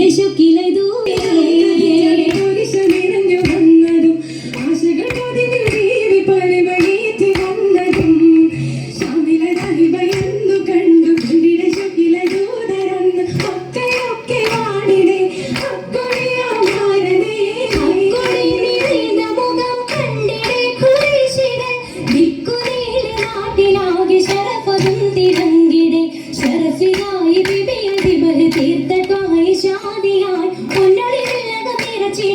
യേശു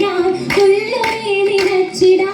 നിനച്ചിടാ നിറച്ചിടാ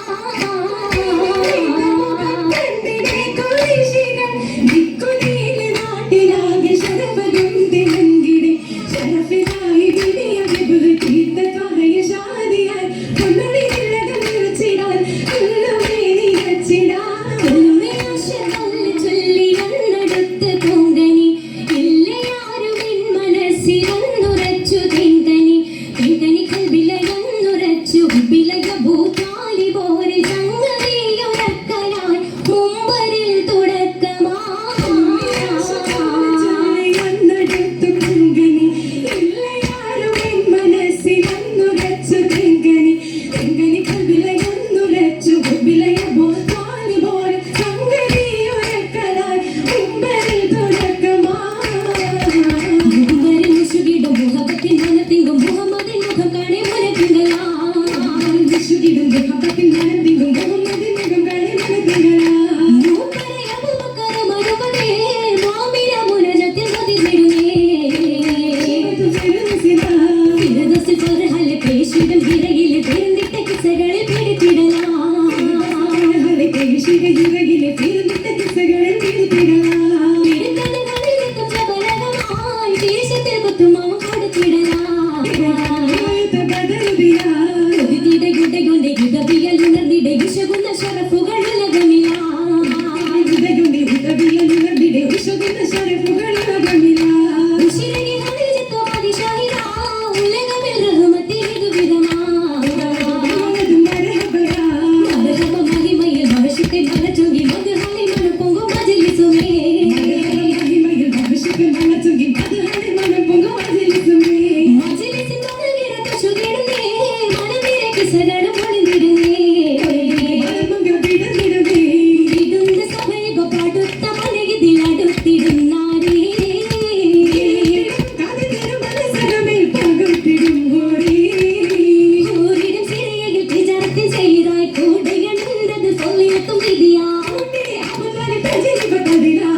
Jennifer Cardinal.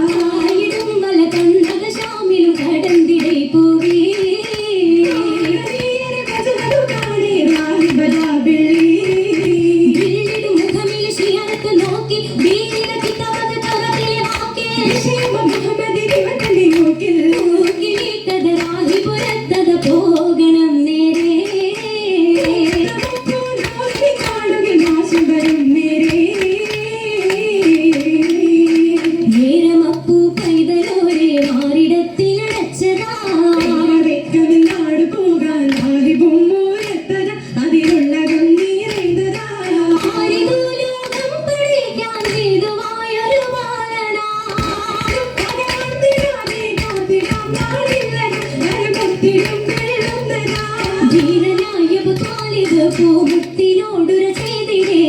യോഗത്തിനോടുര ചെയ്തിരേ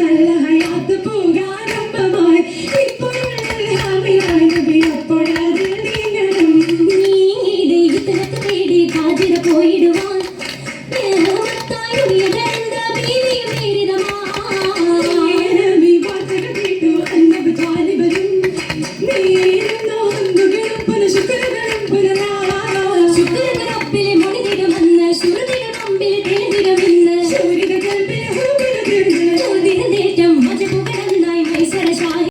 നല്ല ഹയാത്ത് പോകാരംഭമായി ഇപ്പോഴാണ് അപ്പോഴാണ് നീങ്ങിയത് ഇത്തരത്ത് പേടി കാതിര പോയിടുവാൻ